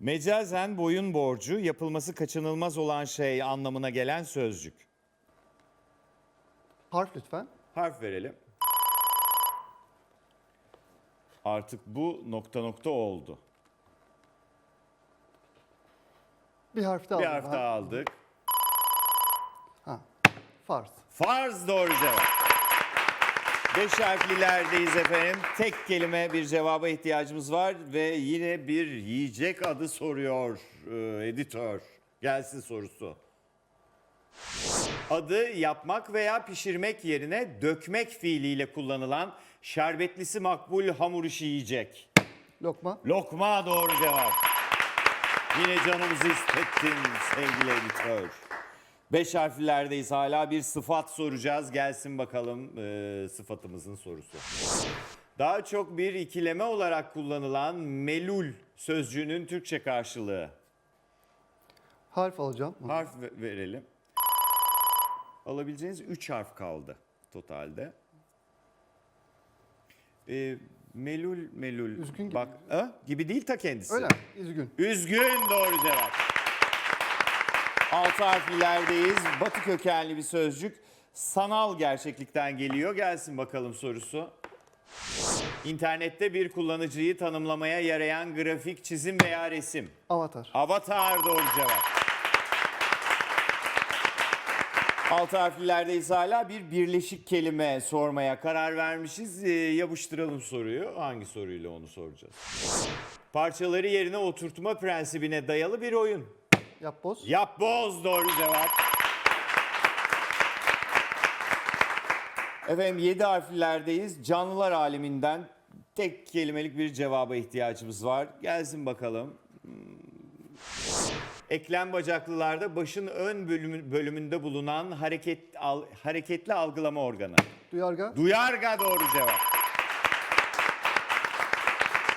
Mecazen boyun borcu yapılması kaçınılmaz olan şey anlamına gelen sözcük. Harf lütfen. Harf verelim. Artık bu nokta nokta oldu. Bir harf daha Bir harf daha aldık. Ha. Farz. Farz doğru cevap. Beş harflilerdeyiz efendim. Tek kelime bir cevaba ihtiyacımız var ve yine bir yiyecek adı soruyor e, editör. Gelsin sorusu. Adı yapmak veya pişirmek yerine dökmek fiiliyle kullanılan şerbetlisi makbul hamur işi yiyecek. Lokma. Lokma doğru cevap. Yine canımızı istettin sevgili editör. Beş harflerdeyiz hala bir sıfat soracağız. Gelsin bakalım e, sıfatımızın sorusu. Daha çok bir ikileme olarak kullanılan melul sözcüğünün Türkçe karşılığı. Harf alacağım. Harf ve- verelim. Alabileceğiniz 3 harf kaldı totalde. E, melul melul. Üzgün gibi Bak, ha? gibi değil ta kendisi. Öyle? Üzgün. Üzgün doğru cevap. Altı harflilerdeyiz. Batı kökenli bir sözcük. Sanal gerçeklikten geliyor. Gelsin bakalım sorusu. İnternette bir kullanıcıyı tanımlamaya yarayan grafik, çizim veya resim. Avatar. Avatar doğru cevap. Altı harflilerdeyiz hala bir birleşik kelime sormaya karar vermişiz. Ee, yapıştıralım soruyu. Hangi soruyla onu soracağız? Parçaları yerine oturtma prensibine dayalı bir oyun. Yapboz. Yapboz doğru cevap. Efendim yedi harflilerdeyiz. Canlılar aleminden tek kelimelik bir cevaba ihtiyacımız var. Gelsin bakalım. Hmm. Eklem bacaklılarda başın ön bölümü- bölümünde bulunan hareket al- hareketli algılama organı. Duyarga. Duyarga doğru cevap.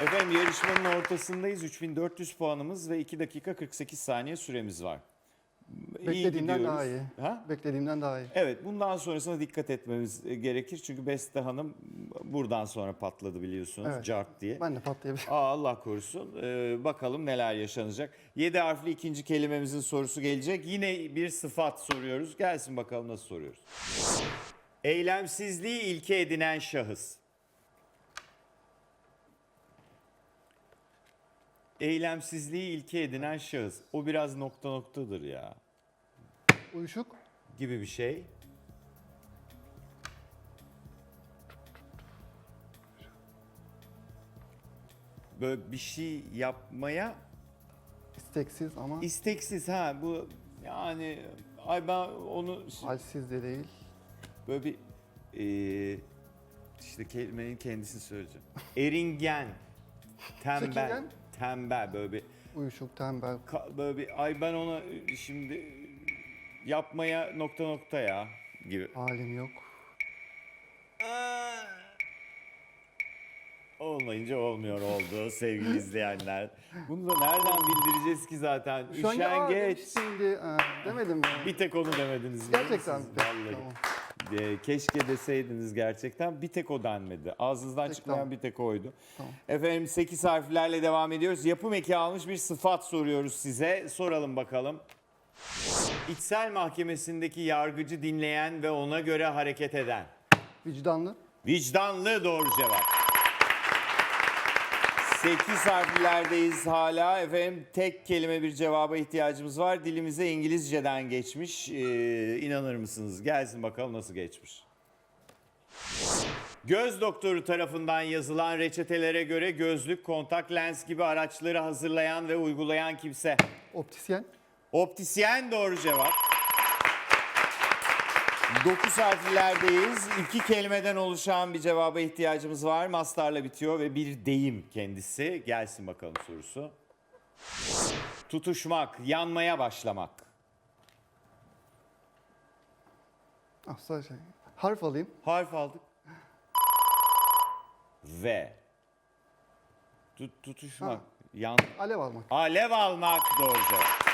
Efendim yarışmanın ortasındayız. 3400 puanımız ve 2 dakika 48 saniye süremiz var. İyi Beklediğimden gidiyoruz. daha iyi. Ha? Beklediğimden daha iyi. Evet bundan sonrasına dikkat etmemiz e, gerekir. Çünkü Beste Hanım buradan sonra patladı biliyorsunuz. Evet. Cart diye. Ben de patlayabilirim. Aa, Allah korusun. Ee, bakalım neler yaşanacak. 7 harfli ikinci kelimemizin sorusu gelecek. Yine bir sıfat soruyoruz. Gelsin bakalım nasıl soruyoruz. Eylemsizliği ilke edinen şahıs. Eylemsizliği ilke edinen şahıs. O biraz nokta noktadır ya. Uyuşuk. Gibi bir şey. Böyle bir şey yapmaya isteksiz ama isteksiz ha bu yani ay ben onu halsiz de değil. böyle bir eee, işte kelimenin kendisini söyleyeceğim. Eringen, tembel, Çekingen? Tembel böyle bir Uyuşuk, tembel. ka- böyle bir ay ben ona şimdi yapmaya nokta nokta ya gibi. Halim yok. Olmayınca olmuyor oldu sevgili izleyenler. Bunu da nereden bildireceğiz ki zaten? Şu an ya Üşengeç. demiştin aa, demedim mi? Bir tek onu demediniz. biliyor Gerçekten. musunuz? Vallahi. tamam. Ee, keşke deseydiniz gerçekten. Bir tek o denmedi. Ağzınızdan Peki, çıkmayan tamam. bir tek oydu. Tamam. Efendim 8 harflerle devam ediyoruz. Yapım eki almış bir sıfat soruyoruz size. Soralım bakalım. İçsel mahkemesindeki yargıcı dinleyen ve ona göre hareket eden. Vicdanlı. Vicdanlı doğru cevap. 8 harflerdeyiz hala. Efendim tek kelime bir cevaba ihtiyacımız var. Dilimize İngilizceden geçmiş. Ee, inanır mısınız? Gelsin bakalım nasıl geçmiş. Göz doktoru tarafından yazılan reçetelere göre gözlük, kontak lens gibi araçları hazırlayan ve uygulayan kimse. Optisyen. Optisyen doğru cevap. 9 harflerdeyiz. İki kelimeden oluşan bir cevaba ihtiyacımız var. Mastarla bitiyor ve bir deyim kendisi. Gelsin bakalım sorusu. Tutuşmak, yanmaya başlamak. Ah sadece. Harf alayım. Harf aldık. V. Tut, tutuşmak, yan, Alev almak. alev almak doğru cevap.